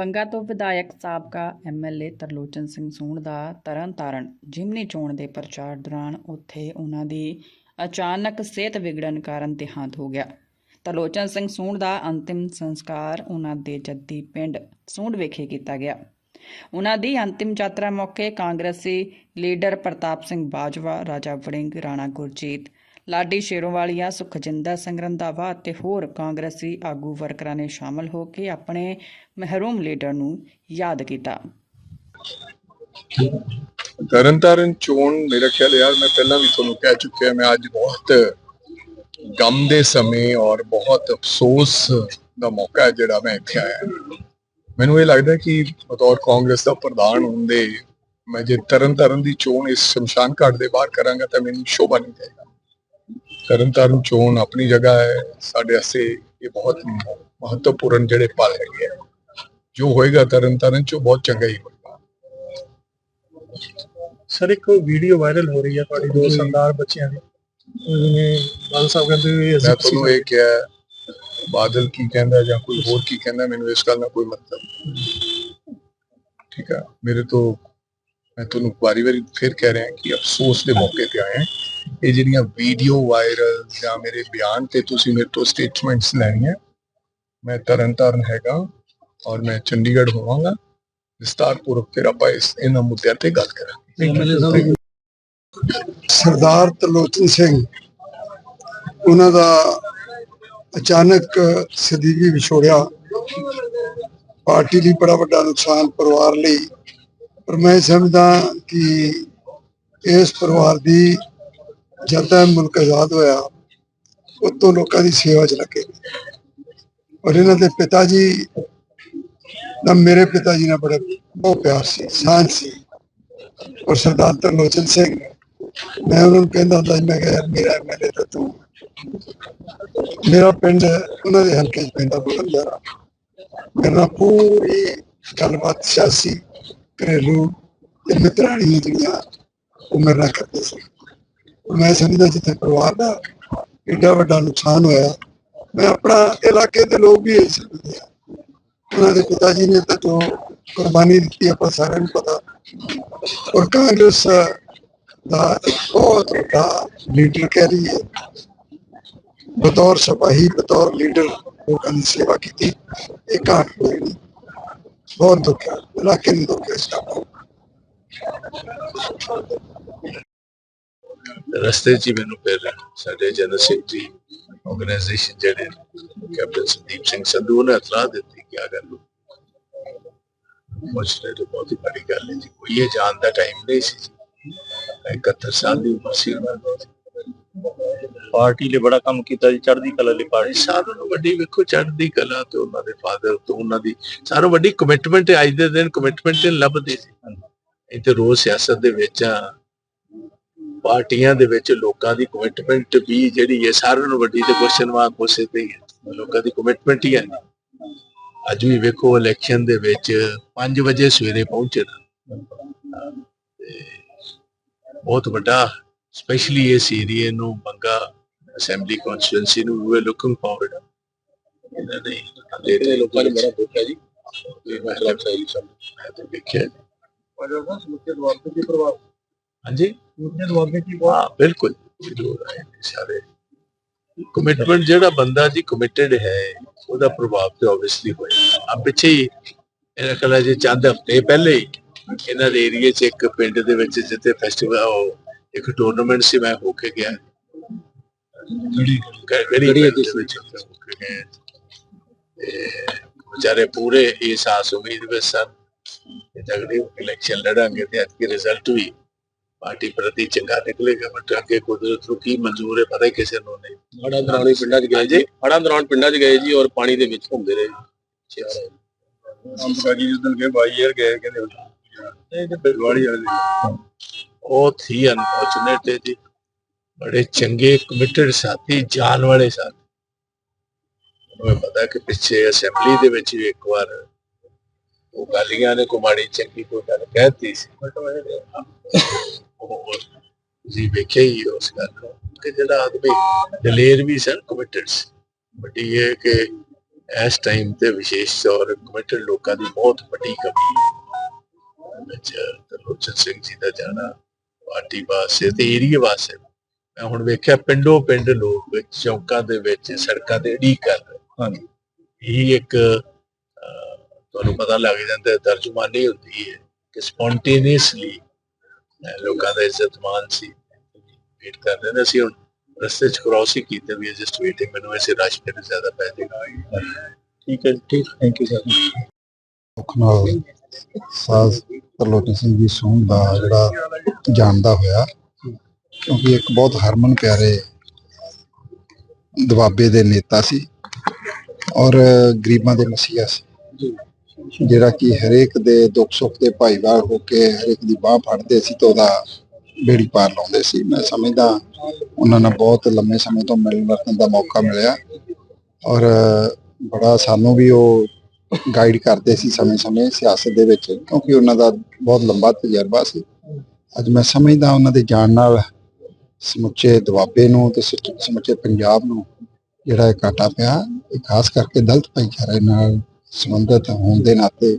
ਬੰਗਾ ਤੋਂ ਵਿਧਾਇਕ ਸਾਬਕਾ ਐਮਐਲਏ ਤਰਲੋਚਨ ਸਿੰਘ ਸੂਣ ਦਾ ਤਰਨਤਾਰਨ ਜਿਮਨੀ ਚੋਣ ਦੇ ਪ੍ਰਚਾਰ ਦੌਰਾਨ ਉੱਥੇ ਉਹਨਾਂ ਦੀ ਅਚਾਨਕ ਸਿਹਤ ਵਿਗੜਨ ਕਾਰਨ ਦੇਹਾਂਤ ਹੋ ਗਿਆ। ਤਰਲੋਚਨ ਸਿੰਘ ਸੂਣ ਦਾ ਅੰਤਿਮ ਸੰਸਕਾਰ ਉਹਨਾਂ ਦੇ ਜੱਦੀ ਪਿੰਡ ਸੂਣ ਵਿਖੇ ਕੀਤਾ ਗਿਆ। ਉਹਨਾਂ ਦੀ ਅੰਤਿਮ ਯਾਤਰਾ ਮੌਕੇ ਕਾਂਗਰਸੀ ਲੀਡਰ ਪ੍ਰਤਾਪ ਸਿੰਘ ਬਾਜਵਾ, ਰਾਜਾ ਵੜਿੰਗ, ਰਾਣਾ ਗੁਰਜੀਤ ਲਾਡੀ ਸ਼ੇਰੋਵਾਲੀਆ, ਸੁਖਜਿੰਦਰ ਸਿੰਘ ਰੰਧਾਵਾ ਅਤੇ ਹੋਰ ਕਾਂਗਰਸੀ ਆਗੂ ਵਰਕਰਾਂ ਨੇ ਸ਼ਾਮਲ ਹੋ ਕੇ ਆਪਣੇ ਮਹਿਰੂਮ ਲੀਡਰ ਨੂੰ ਯਾਦ ਕੀਤਾ। ਤਰਨਤਾਰਨ ਚੋਣ ਮੇਰਾ ਖਿਆਲ ਯਾਰ, ਮੈਂ ਪਹਿਲਾਂ ਵੀ ਤੁਹਾਨੂੰ ਕਹਿ ਚੁੱਕਿਆ ਮੈਂ ਅੱਜ ਬਹੁਤ ਗਮ ਦੇ ਸਮੇਂ ਔਰ ਬਹੁਤ ਅਫਸੋਸ ਦਾ ਮੌਕਾ ਹੈ ਜਿਹੜਾ ਮੈਂ ਇੱਥੇ ਆਇਆ। ਮੈਨੂੰ ਇਹ ਲੱਗਦਾ ਕਿ ਬਤੌਰ ਕਾਂਗਰਸ ਦਾ ਪ੍ਰਧਾਨ ਹੁੰਦੇ, ਮੈਂ ਜੇ ਤਰਨ ਤਰਨਤਾਰਨ ਦੀ ਚੋਣ ਇਸ ਸ਼ਮਸ਼ਾਨ ਘਾਟ ਦੇ ਬਾਹਰ ਕਰਾਂਗਾ ਤਾਂ ਮੈਨੂੰ ਸ਼ੋਭਾ ਨਹੀਂ ਜਾਏਗਾ ਤਰਨਤਾਰਨ ਚੋਣ ਆਪਣੀ ਜਗ੍ਹਾ ਹੈ ਸਾਡੇ ਵਾਸਤੇ ਇਹ ਬਹੁਤ ਮਹੱਤਵਪੂਰਨ ਜਿਹੜੇ ਪਲ ਹੈਗੇ ਆ। ਜੋ ਹੋਏਗਾ ਤਰਨਤਾਰਨ ਚ ਬਹੁਤ ਚੰਗਾ ਹੀ ਹੋਏਗਾ। ਸਰ ਇੱਕ ਵੀਡੀਓ ਵਾਇਰਲ ਹੋ ਰਹੀ ਹੈ ਤੁਹਾਡੀ ਦੋ ਸਰਦਾਰ ਬੱਚਿਆਂ ਦੀ। ਜਿਵੇਂ ਬਾਲ ਸਾਹਿਬ ਕਹਿੰਦੇ ਵੀ ਮੈਂ ਅਸੀਂ ਤੁਹਾਨੂੰ ਇਹ ਕਿਹਾ ਬਾਦਲ ਕੀ ਕਹਿੰਦਾ ਜਾਂ ਕੋਈ ਹੋਰ ਕੀ ਕਹਿੰਦਾ ਮੈਨੂੰ ਇਸ ਗੱਲ ਨਾਲ ਕੋਈ ਮਤਲਬ। ਠੀਕ ਹੈ ਮੇਰੇ ਤੋਂ ਮੈਂ ਤੁਹਾਨੂੰ ਵਾਰੀ-ਵਾਰੀ ਫਿਰ ਕਹਿ ਰਿਹਾ ਕਿ ਅਫਸੋਸ ਦੇ ਮੌਕੇ ਤੇ ਆਏ ਹਾਂ। ਇਹ ਜਿਹੜੀਆਂ ਵੀਡੀਓ ਵਾਇਰਲ ਜਾਂ ਮੇਰੇ ਬਿਆਨ ਤੇ ਤੁਸੀਂ ਮੇਰੇ ਤੋਂ ਸਟੇਟਮੈਂਟਸ ਲੈਣੀਆਂ ਮੈਂ ਤਰਨਤਾਰਨ ਹੈਗਾ ਔਰ ਮੈਂ ਚੰਡੀਗੜ੍ਹ ਹੋਵਾਂਗਾ। ਵਿਸਤਾਰਪੂਰਵਕ ਫਿਰ ਆਪਾਂ ਇਸ ਇਹਨਾਂ ਮੁੱਦਿਆਂ ਤੇ ਗੱਲ ਕਰਾਂਗੇ। ਸਰਦਾਰ ਤਰਲੋਚਨ ਸਿੰਘ ਉਹਨਾਂ ਦਾ ਅਚਾਨਕ ਸਦੀਵੀ ਵਿਛੋੜਿਆ ਪਾਰਟੀ ਲਈ ਬੜਾ ਵੱਡਾ ਨੁਕਸਾਨ ਪਰਿਵਾਰ ਲਈ ਪਰ ਮੈਂ ਸਮਝਦਾ ਕਿ ਇਸ ਪਰਿਵਾਰ ਦੀ ਜਦ ਮੁਲਕ ਆਜ਼ਾਦ ਹੋਇਆ ਉਤੋਂ ਲੋਕਾਂ ਦੀ ਸੇਵਾ 'ਚ ਲੱਗੇ। ਔਰ ਇਹਨਾਂ ਦੇ ਪਿਤਾ ਜੀ ਦਾ ਮੇਰੇ ਪਿਤਾ ਜੀ ਨਾਲ ਬੜਾ ਬਹੁਤ ਪਿਆਰ ਸੀ ਸਾਂਝ ਸੀ। ਔਰ ਸਰਦਾਰ ਤਰਲੋਚਨ ਸਿੰਘ ਮੈਂ ਉਹਨਾਂ ਨੂੰ ਕਹਿੰਦਾ ਹੁੰਦਾ ਸੀ, ਮੈਂ ਕਿਹਾ ਯਾਰ ਮੇਰਾ ਐਮਐਲਏ ਤਾਂ ਤੂੰ ਮੇਰਾ ਪਿੰਡ ਉਹਨਾਂ ਦੇ ਹਲਕੇ 'ਚ ਪੈਂਦਾ ਬੁਲਨ ਯਾਰਾ ਮੇਰੇ ਪੂਰੀ ਗੱਲਬਾਤ ਸਿਆਸੀ। ਘਰੇਲੂ ਤੇ ਮਿੱਤਰਾਣੀ ਜਿਹੜੀਆਂ ਉਹ ਮੇਰੇ ਨਾਲ ਕਰਦੇ ਸੀ। ਮੈਂ ਸਮਝਦਾ ਜਿੱਥੇ ਪਰਿਵਾਰ ਦਾ ਏਡਾ ਵੱਡਾ ਨੁਕਸਾਨ ਹੋਇਆ, ਮੈਂ ਆਪਣਾ ਇਲਾਕੇ ਦੇ ਲੋਕ ਵੀ ਇਹ ਉਹਨਾਂ ਦੇ ਪਿਤਾ ਜੀ ਨੇ ਤਾਂ ਜੋ ਕੁਰਬਾਨੀ ਦਿੱਤੀ, ਆਪਾਂ ਸਾਰਿਆਂ ਨੂੰ ਪਤਾ। ਔਰ ਕਾਂਗਰਸ ਦਾ ਬਹੁਤ ਵੱਡਾ ਲੀਡਰ ਕਹਿ ਰਹੀ ਹੈ ਬਤੌਰ ਸਿਪਾਹੀ, ਬਤੌਰ ਲੀਡਰ ਲੋਕਾਂ ਦੀ ਸੇਵਾ ਕੀਤੀ, ਇਹ ਘਾਟ ਕੋਈ ਬਹੁਤ ਦੁੱਖ ਹੈ ਇਲਾਕੇ ਦੁੱਖ ਇਸ ਦਾ ਰਸਤੇ 'ਚ ਮੈਨੂੰ ਫਿਰ ਸਾਡੇ ਜਨਰਲ ਸੈਕਟਰੀ ਆਰਗੇਨਾਈਜੇਸ਼ਨ ਜਿਹੜੇ ਕੈਪਟਨ ਸੰਦੀਪ ਸਿੰਘ ਸੰਧੂ ਉਹਨੇ ਇਤਲਾਹ ਦਿੱਤੀ ਕਿ ਆ ਗੱਲ ਮੁਸ਼ਕਿਲ ਤੇ ਬਹੁਤ ਹੀ ਬੜੀ ਗੱਲ ਹੈ ਜੀ ਕੋਈ ਇਹ ਜਾਣ ਦਾ ਟਾਈਮ ਨਹੀਂ ਸੀ ਜੀ 71 ਸਾਲ ਦੀ ਉਮਰ ਸੀ ਉਹਨਾਂ ਦੀ ਪਾਰਟੀ ਲਈ ਬੜਾ ਕੰਮ ਕੀਤਾ ਜੀ ਚੜ੍ਹਦੀ ਕਲਾ ਲਈ ਬੜੀ ਸਾਰਿਆਂ ਨੂੰ ਵੱਡੀ ਵੇਖੋ ਚੜ੍ਹਦੀ ਕਲਾ ਤੇ ਉਹਨਾਂ ਦੇ ਫਾਦਰ ਤੋਂ ਉਹਨਾਂ ਦੀ ਸਾਰੋਂ ਵੱਡੀ ਕਮਿਟਮੈਂਟ ਅੱਜ ਦੇ ਦਿਨ ਕਮਿਟਮੈਂਟ ਲੱਭਦੀ ਸੀ। ਤੇ ਰੋਜ਼ ਸਿਆਸਤ ਦੇ ਵਿੱਚ ਆ ਪਾਰਟੀਆਂ ਦੇ ਵਿੱਚ ਲੋਕਾਂ ਦੀ ਕਮਿਟਮੈਂਟ ਵੀ ਜਿਹੜੀ ਹੈ ਸਾਰਿਆਂ ਨੂੰ ਵੱਡੀ ਤੇ ਕੁਐਸਚਨ ਮਾਰਕ ਉਸੇ ਤੇ ਹੀ ਹੈ। ਲੋਕਾਂ ਦੀ ਕਮਿਟਮੈਂਟ ਹੀ ਹੈ। ਅੱਜ ਵੀ ਵੇਖੋ ਇਲੈਕਸ਼ਨ ਦੇ ਵਿੱਚ 5 ਵਜੇ ਸਵੇਰੇ ਪਹੁੰਚਣਾ ਬਹੁਤ ਵੱਡਾ ਸਪੈਸ਼ਲੀ ਇਸ ਏਰੀਏ ਨੂੰ ਬੰਗਾ ਅਸੈਂਬਲੀ ਕਨਸਟੀਟੂਐਂਸੀ ਨੂੰ ਵੀ ਲੁਕਿੰਗ ਫਾਰਵਰਡ ਇਹਨਾਂ ਨੇ ਦੇ ਲੋਕਾਂ ਨੇ ਬੜਾ ਦੁੱਖ ਹੈ ਜੀ। ਇਹ ਮਹਿਲਾ ਚਾਹੀਦੀ ਸਭ ਮੈਂ ਤਾਂ ਵੇਖਿਆ ਹਾਂਜੀ? ਹਾਂ ਬਿਲਕੁਲ। ਜ਼ਰੂਰ ਨੇ ਸਾਰੇ। ਕਮਿਟਮੈਂਟ ਜਿਹੜਾ ਬੰਦਾ ਜੀ ਕਮਿਟਡ ਹੈ ਉਹਦਾ ਪ੍ਰਭਾਵ ਤੇ ਆਬਵੀਅਸਲੀ ਹੋਇਆ। ਆ ਪਿੱਛੇ ਹੀ ਇਹਨਾਂ ਕਲਾ ਜੀ ਚੰਦ ਹਫ਼ਤੇ ਪਹਿਲੇ ਹੀ ਇਹਨਾਂ ਦੇ ਏਰੀਏ 'ਚ ਇੱਕ ਪਿੰਡ ਦੇ ਵਿੱਚ ਜਿੱਥੇ ਫੈਸਟੀਵਲ ਇੱਕ ਟੂਰਨਾਮੈਂਟ ਸੀ ਮੈਂ ਹੋ ਕੇ ਗਿਆ। ਜਿਹੜੀ ਕਿਹੜੀ ਵਿੱਚ? ਹੋ ਕੇ ਗਏ। ਵਿਚਾਰੇ ਪੂਰੇ ਇਸ ਆਸ ਉਮੀਦ ਵਿੱਚ ਸਨ। ਕਿ ਤਗੜੀ ਇਲੈਕਸ਼ਨ ਲੜਾਂਗੇ ਤੇ ਅੱਜ ਰਿਜ਼ਲਟ ਵੀ ਪਾਰਟੀ ਪ੍ਰਤੀ ਚੰਗਾ ਨਿਕਲੇਗਾ ਬਟ ਅੱਗੇ ਕੁਦਰਤ ਨੂੰ ਕੀ ਮਨਜ਼ੂਰ ਹੈ ਪਤਾ ਹੀ ਕਿਸੇ ਨੂੰ ਨਹੀਂ। ਹੜਾਂ ਦੌਰਾਨ ਵੀ ਪਿੰਡਾਂ 'ਚ ਗਏ ਜੀ। ਹੜਾਂ ਦੌਰਾਨ ਪਿੰਡਾਂ 'ਚ ਗਏ ਜੀ ਔਰ ਪਾਣੀ ਦੇ ਵਿੱਚ ਘੁੰਮਦੇ ਰਹੇ। ਅੰਬਕਾਜੀ ਜਿਸ ਦਿਨ ਗਏ ਬਾਈ ਯਾਰ ਗਏ ਕਹਿੰਦੇ ਇਹ ਤੇ ਬਿਲਵਾੜੀ ਵਾਲੇ ਉਹ ਥੀ ਅਨਫੋਰਚੂਨੇਟ ਹੈ ਜੀ। ਬੜੇ ਚੰਗੇ ਕਮਿਟਡ ਸਾਥੀ, ਜਾਨ ਵਾਲੇ ਸਾਥੀ। ਮੈਨੂੰ ਪਤਾ ਕਿ ਪਿੱਛੇ ਅਸੈਂਬਲੀ ਦੇ ਵਿੱਚ ਵੀ ਇੱਕ ਵਾਰ ਉਹ ਗਾਲੀਆਂ ਨੇ ਕੁਮਾੜੀ ਚੰਗੀ ਕੋਈ ਗੱਲ ਕਹਿਤੀ ਸੀ। ਬਟ ਉਹ ਜੀ ਵੇਖਿਆ ਹੀ ਉਸ ਗੱਲ ਨੂੰ ਕਿ ਜਿਹੜਾ ਆਦਮੀ ਦਲੇਰ ਵੀ ਸਨ ਕਮਿਟਡ ਸੀ। ਬਟ ਇਹ ਕਿ ਇਸ ਟਾਈਮ ਤੇ ਵਿਸ਼ੇਸ਼ ਤੌਰ ਕਮਿਟਡ ਲੋਕਾਂ ਦੀ ਬਹੁਤ ਵੱਡੀ ਕਮੀ ਵਿੱਚ ਤਰਲੋਚਨ ਸਿੰਘ ਜੀ ਦਾ ਜਾਣਾ ਪਾਰਟੀ ਵਾਸਤੇ ਤੇ ਏਰੀਏ ਵਾਸਤੇ ਮੈਂ ਹੁਣ ਵੇਖਿਆ ਪਿੰਡੋਂ ਪਿੰਡ ਲੋਕ ਚੌਂਕਾਂ ਦੇ ਵਿੱਚ ਸੜਕਾਂ ਤੇ ਢੀ ਕਰ ਰਹੇ ਹਨ ਇਹ ਇੱਕ ਤੁਹਾਨੂੰ ਪਤਾ ਲੱਗ ਜਾਂਦਾ ਹੈ, ਤਰਜਮਾਨੀ ਹੁੰਦੀ ਹੈ ਕਿ ਸਪੌਂਟੇਨੀਅਸਲੀ ਲੋਕਾਂ ਦਾ ਇੱਜ਼ਤਮਾਨ ਸੀ। ਵੇਟ ਕਰ ਰਹੇ ਨੇ ਅਸੀਂ ਹੁਣ ਰਸਤੇ ਚ ਕ੍ਰਾਸ ਹੀ ਕੀਤੇ ਵੀ ਜਸਟ ਵੇਟਿੰਗ ਮੈਨੂੰ ਐਸੇ ਰਸ਼ ਫਿਰ ਜ਼ਿਆਦਾ ਪੈ ਜਾਏਗਾ। ਠੀਕ ਹੈ ਠੀਕ। ਥੈਂਕ ਯੂ ਸਰ ਨਾਲ ਸਾਜ਼ ਤਰਲੋਚਨ ਸਿੰਘ ਜੀ ਸੋਹਣ ਦਾ ਜਿਹੜਾ ਜਾਣਦਾ ਹੋਇਆ, ਕਿਉਂਕਿ ਇੱਕ ਬਹੁਤ ਹਰਮਨ ਪਿਆਰੇ ਦਬਾਬੇ ਦੇ ਨੇਤਾ ਸੀ ਔਰ ਗਰੀਬਾਂ ਦੇ ਮਸੀਹਾ ਸੀ। ਜਿਹੜਾ ਕਿ ਹਰੇਕ ਦੇ ਦੁੱਖ ਸੁੱਖ ਦੇ ਭਾਈਵਾਰ ਹੋ ਕੇ ਹਰੇਕ ਦੀ ਬਾਹ ਫੜਦੇ ਸੀ ਤੇ ਉਹਦਾ ਬੇੜੀ ਪਾਰ ਲਾਉਂਦੇ ਸੀ। ਮੈਂ ਸਮਝਦਾ ਉਹਨਾਂ ਨਾਲ ਬਹੁਤ ਲੰਮੇ ਸਮੇਂ ਤੋਂ ਮਿਲਣ ਵਰਤਣ ਦਾ ਮੌਕਾ ਮਿਲਿਆ ਔਰ ਬੜਾ ਸਾਨੂੰ ਵੀ ਉਹ ਗਾਈਡ ਕਰਦੇ ਸੀ ਸਮੇਂ-ਸਮੇਂ ਸਿਆਸਤ ਦੇ ਵਿੱਚ, ਕਿਉਂਕਿ ਉਹਨਾਂ ਦਾ ਬਹੁਤ ਲੰਬਾ ਤਜਰਬਾ ਸੀ। ਅੱਜ ਮੈਂ ਸਮਝਦਾ ਉਹਨਾਂ ਦੇ ਜਾਣ ਨਾਲ ਸਮੁੱਚੇ ਦੁਆਬੇ ਨੂੰ ਤੇ ਸੁੱਚ- ਸਮੁੱਚੇ ਪੰਜਾਬ ਨੂੰ ਜਿਹੜਾ ਇਹ ਘਾਟਾ ਪਿਆ, ਇਹ ਖਾਸ ਕਰਕੇ ਦਲਤ ਭਾਈਚਾਰੇ ਨਾਲ ਸੰਬੰਧਿਤ ਹੋਣ ਦੇ ਨਾਤੇ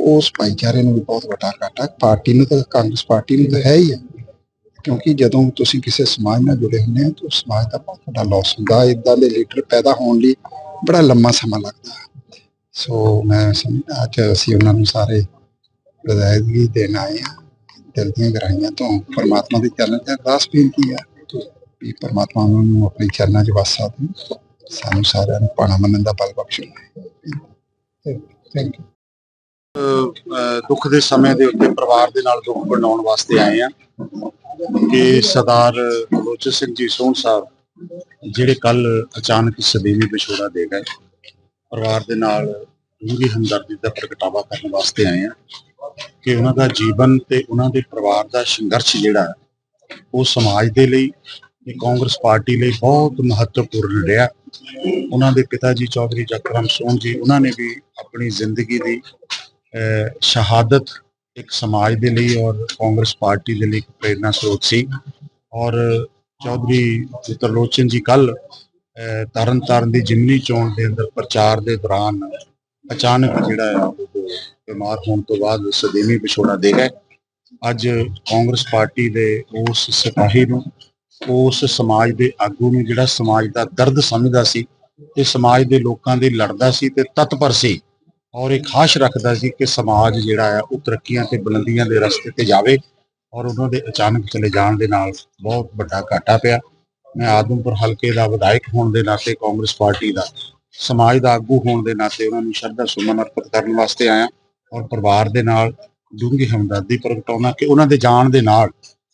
ਉਸ ਭਾਈਚਾਰੇ ਨੂੰ ਵੀ ਬਹੁਤ ਵੱਡਾ ਘਾਟਾ, ਪਾਰਟੀ ਨੂੰ ਤਾਂ ਕਾਂਗਰਸ ਪਾਰਟੀ ਨੂੰ ਤਾਂ ਹੈ ਹੀ ਹੈ ਕਿਉਂਕਿ ਜਦੋਂ ਤੁਸੀਂ ਕਿਸੇ ਸਮਾਜ ਨਾਲ ਜੁੜੇ ਹੁੰਦੇ ਹੋ, ਤਾਂ ਉਸ ਸਮਾਜ ਦਾ ਬਹੁਤ ਵੱਡਾ ਲਾਸ ਹੁੰਦਾ ਇਦਾਂ ਦੇ ਲੀਡਰ ਪੈਦਾ ਹੋਣ ਲਈ ਬੜਾ ਲੰਮਾ ਸਮਾਂ ਲੱਗਦਾ। ਹੈ ਸੋ ਮੈਂ ਸਮਝਦਾ ਅੱਜ ਅਸੀਂ ਉਹਨਾਂ ਨੂੰ ਸਾਰੇ ਵਿਦਾਇਗੀ ਦੇਣ ਆਏ ਹਾਂ ਦਿਲ ਦੀਆਂ ਗਹਿਰਾਈਆਂ ਤੋਂ ਪਰਮਾਤਮਾ ਦੇ ਚਰਨਾਂ 'ਚ ਅਰਦਾਸ ਬੇਨਤੀ ਹੈ ਵੀ ਪਰਮਾਤਮਾ ਉਹਨਾਂ ਨੂੰ ਆਪਣੇ ਚਰਨਾਂ 'ਚ ਵਸਾ ਦੇ ਸਾਨੂੰ ਸਾਰਿਆਂ ਨੂੰ ਪਾਣਾ ਮੰਨਣ ਦਾ ਬਲ ਬਖਸ਼ੇ ਥੈਂਕ ਯੂ ਦੁੱਖ ਦੇ ਸਮੇਂ ਦੇ ਉੱਤੇ ਪਰਿਵਾਰ ਦੇ ਨਾਲ ਦੁੱਖ ਬਣਾਉਣ ਵਾਸਤੇ ਆਏ ਆ ਕਿ ਸਰਦਾਰ ਲੋਚਨ ਸਿੰਘ ਜੀ ਸੋਹਣ ਸਾਹਿਬ, ਜਿਹੜੇ ਕੱਲ ਅਚਾਨਕ ਸਦੀਵੀ ਵਿਛੋੜਾ ਦੇ ਗਏ। ਪਰਿਵਾਰ ਦੇ ਨਾਲ ਡੂੰਘੀ ਹਮਦਰਦੀ ਦਾ ਪ੍ਰਗਟਾਵਾ ਕਰਨ ਵਾਸਤੇ ਆਏ ਆ ਕਿ ਉਹਨਾਂ ਦਾ ਜੀਵਨ ਤੇ ਉਹਨਾਂ ਦੇ ਪਰਿਵਾਰ ਦਾ ਸੰਘਰਸ਼ ਜਿਹੜਾ ਉਹ ਸਮਾਜ ਦੇ ਲਈ ਤੇ ਕਾਂਗਰਸ ਪਾਰਟੀ ਲਈ ਬਹੁਤ ਮਹੱਤਵਪੂਰਨ ਰਿਹਾ। ਉਹਨਾਂ ਦੇ ਪਿਤਾ ਜੀ ਚੌਧਰੀ ਜਕਰਮ ਸੋਹਣ ਜੀ, ਉਹਨਾਂ ਨੇ ਵੀ ਆਪਣੀ ਜ਼ਿੰਦਗੀ ਦੀ, ਅਹ, ਸ਼ਹਾਦਤ ਇੱਕ ਸਮਾਜ ਦੇ ਲਈ ਔਰ ਕਾਂਗਰਸ ਪਾਰਟੀ ਦੇ ਲਈ ਇੱਕ ਪ੍ਰੇਰਨਾ ਸਰੋਤ ਸੀ। ਔਰ ਚੌਧਰੀ ਤਰਲੋਚਨ ਜੀ ਕੱਲ ਤਰਨ ਤਾਰਨ ਦੀ ਜਿਮਨੀ ਚੋਣ ਦੇ ਅੰਦਰ ਪ੍ਰਚਾਰ ਦੇ ਦੌਰਾਨ ਅਚਾਨਕ ਜਿਹੜਾ ਆ ਉਹ ਬਿਮਾਰ ਹੋਣ ਤੋਂ ਬਾਅਦ ਸਦੀਵੀ ਵਿਛੋੜਾ ਦੇ ਗਏ। ਅੱਜ ਕਾਂਗਰਸ ਪਾਰਟੀ ਦੇ ਉਸ ਸਿਪਾਹੀ ਨੂੰ, ਉਸ ਸਮਾਜ ਦੇ ਆਗੂ ਨੂੰ ਜਿਹੜਾ ਸਮਾਜ ਦਾ ਦਰਦ ਸਮਝਦਾ ਸੀ ਤੇ ਸਮਾਜ ਦੇ ਲੋਕਾਂ ਦੇ ਲੜਦਾ ਸੀ ਤੇ ਤਤਪਰ ਸੀ ਔਰ ਇਹ ਖਾਸ਼ ਰੱਖਦਾ ਸੀ ਕਿ ਸਮਾਜ ਜਿਹੜਾ ਆ ਉਹ ਤਰੱਕੀਆਂ ਤੇ ਬੁਲੰਦੀਆਂ ਦੇ ਰਸਤੇ ਤੇ ਜਾਵੇ ਔਰ ਉਹਨਾਂ ਦੇ ਅਚਾਨਕ ਚਲੇ ਜਾਣ ਦੇ ਨਾਲ ਬਹੁਤ ਵੱਡਾ ਘਾਟਾ ਪਿਆ। ਮੈਂ ਆਦਮਪੁਰ ਹਲਕੇ ਦਾ ਵਿਧਾਇਕ ਹੋਣ ਦੇ ਨਾਤੇ ਕਾਂਗਰਸ ਪਾਰਟੀ ਦਾ ਸਮਾਜ ਦਾ ਆਗੂ ਹੋਣ ਦੇ ਨਾਤੇ ਉਹਨਾਂ ਨੂੰ ਸ਼ਰਧਾ ਸੁਮਨ ਅਰਪਿਤ ਕਰਨ ਵਾਸਤੇ ਆਇਆ ਔਰ ਪਰਿਵਾਰ ਦੇ ਨਾਲ ਡੂੰਘੀ ਹਮਦਰਦੀ ਪ੍ਰਗਟਾਉਣਾ ਕਿ ਉਹਨਾਂ ਦੇ ਜਾਣ ਦੇ ਨਾਲ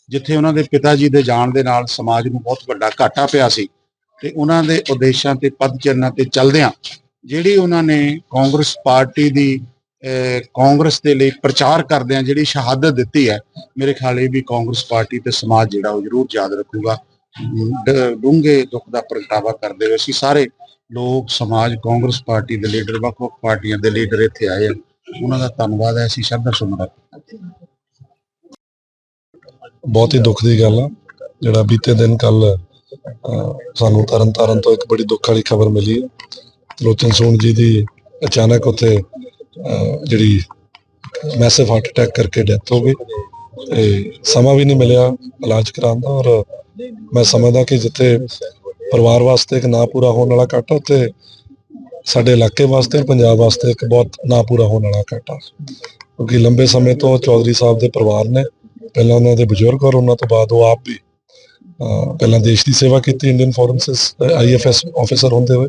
ਜਿੱਥੇ ਉਹਨਾਂ ਦੇ ਪਿਤਾ ਜੀ ਦੇ ਜਾਣ ਦੇ ਨਾਲ ਸਮਾਜ ਨੂੰ ਬਹੁਤ ਵੱਡਾ ਘਾਟਾ ਪਿਆ ਸੀ ਤੇ ਉਹਨਾਂ ਦੇ ਉਦੇਸ਼ਾਂ ਤੇ ਪਦ ਚਿੰਨ੍ਹਾਂ ਤੇ ਚੱਲਦਿਆਂ ਜਿਹੜੀ ਉਹਨਾਂ ਨੇ ਕਾਂਗਰਸ ਪਾਰਟੀ ਦੀ ਅਹ, ਕਾਂਗਰਸ ਦੇ ਲਈ ਪ੍ਰਚਾਰ ਕਰਦਿਆਂ ਜਿਹੜੀ ਸ਼ਹਾਦਤ ਦਿੱਤੀ ਹੈ ਮੇਰੇ ਖਿਆਲ ਇਹ ਵੀ ਕਾਂਗਰਸ ਪਾਰਟੀ ਤੇ ਸਮਾਜ ਜਿਹੜਾ ਉਹ ਜ਼ਰੂਰ ਯਾਦ ਰੱਖੂਗਾ। ਡੂੰਘੇ ਦੁੱਖ ਦਾ ਪ੍ਰਗਟਾਵਾ ਕਰਦੇ ਹੋਏ ਅਸੀਂ ਸਾਰੇ ਲੋਕ, ਸਮਾਜ, ਕਾਂਗਰਸ ਪਾਰਟੀ ਦੇ ਲੀਡਰ ਵੱਖ-ਵੱਖ ਪਾਰਟੀਆਂ ਦੇ ਲੀਡਰ ਇੱਥੇ ਆਏ ਆ। ਉਹਨਾਂ ਦਾ ਧੰਨਵਾਦ ਹੈ, ਅਸੀਂ ਸ਼ਰਧਾ ਸੁਮਨ ਬਹੁਤ ਹੀ ਦੁੱਖ ਦੀ ਗੱਲ ਆ। ਜਿਹੜਾ ਬੀਤੇ ਦਿਨ ਕੱਲ ਸਾਨੂੰ ਤਰਨ ਤਾਰਨ ਤੋਂ ਇੱਕ ਬੜੀ ਦੁੱਖ ਵਾਲੀ ਖਬਰ ਮਿਲੀ ਹੈ ਲੋਚਨ ਸੋਨ ਜੀ ਦੀ ਅਚਾਨਕ ਉੱਥੇ ਜਿਹੜੀ ਮੈਸਿਵ ਹਾਰਟ ਅਟੈਕ ਕਰਕੇ ਡੈਥ ਹੋ ਗਈ। ਤੇ ਸਮਾਂ ਵੀ ਨਹੀਂ ਮਿਲਿਆ, ਇਲਾਜ ਕਰਾਉਣ ਦਾ ਔਰ ਮੈਂ ਸਮਝਦਾ ਕਿ ਜਿੱਥੇ ਪਰਿਵਾਰ ਵਾਸਤੇ ਇੱਕ ਨਾ ਪੂਰਾ ਹੋਣ ਵਾਲਾ ਘਾਟਾ ਉੱਥੇ ਸਾਡੇ ਇਲਾਕੇ ਵਾਸਤੇ ਪੰਜਾਬ ਵਾਸਤੇ ਇੱਕ ਬਹੁਤ ਨਾ ਪੂਰਾ ਹੋਣ ਵਾਲਾ ਘਾਟਾ। ਕਿਉਂਕਿ ਲੰਬੇ ਸਮੇਂ ਤੋਂ ਚੌਧਰੀ ਸਾਹਿਬ ਦੇ ਪਰਿਵਾਰ ਨੇ ਪਹਿਲਾਂ ਉਹਨਾਂ ਦੇ ਬਜ਼ੁਰਗ ਔਰ ਉਹਨਾਂ ਤੋਂ ਬਾਅਦ ਉਹ ਆਪ ਵੀ ਅਹ, ਪਹਿਲਾਂ ਦੇਸ਼ ਦੀ ਸੇਵਾ ਕੀਤੀ ਇੰਡੀਅਨ ਫੋਰੈਂਸਿਸ ਆਈਐਫਐਸ ਆਫੀਸਰ ਹੁੰਦੇ ਹੋਏ।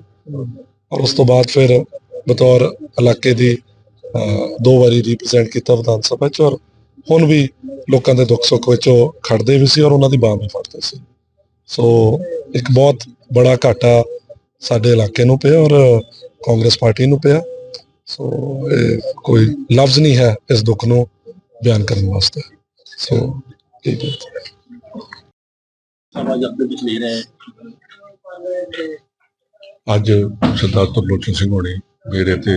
ਔਰ ਉਸ ਤੋਂ ਬਾਅਦ ਫਿਰ ਬਤੌਰ ਇਲਾਕੇ ਦੀ ਦੋ ਵਾਰੀ ਰਿਪਰੈਜ਼ੈਂਟ ਕੀਤਾ ਵਿਧਾਨ ਸਭਾ ਚ ਔਰ ਹੁਣ ਵੀ ਲੋਕਾਂ ਦੇ ਦੁੱਖ ਸੁੱਖ ਵਿੱਚ ਉਹ ਖੜਦੇ ਵੀ ਸੀ ਔਰ ਉਹਨਾਂ ਦੀ ਬਾਂਹ ਵੀ ਫੜਦੇ ਸੀ। ਸੋ ਇੱਕ ਬਹੁਤ ਬੜਾ ਘਾਟਾ ਸਾਡੇ ਇਲਾਕੇ ਨੂੰ ਪਿਆ ਔਰ ਕਾਂਗਰਸ ਪਾਰਟੀ ਨੂੰ ਪਿਆ। ਸੋ ਇਹ ਕੋਈ ਲਫ਼ਜ਼ ਨਹੀਂ ਹੈ ਇਸ ਦੁੱਖ ਨੂੰ ਬਿਆਨ ਕਰਨ ਵਾਸਤੇ। ਸੋ ਠੀਕ ਹੈ ਅੱਜ ਸਰਦਾਰ ਤਰਲੋਚਨ ਸਿੰਘ ਹੋਣੀ ਮੇਰੇ ਤੇ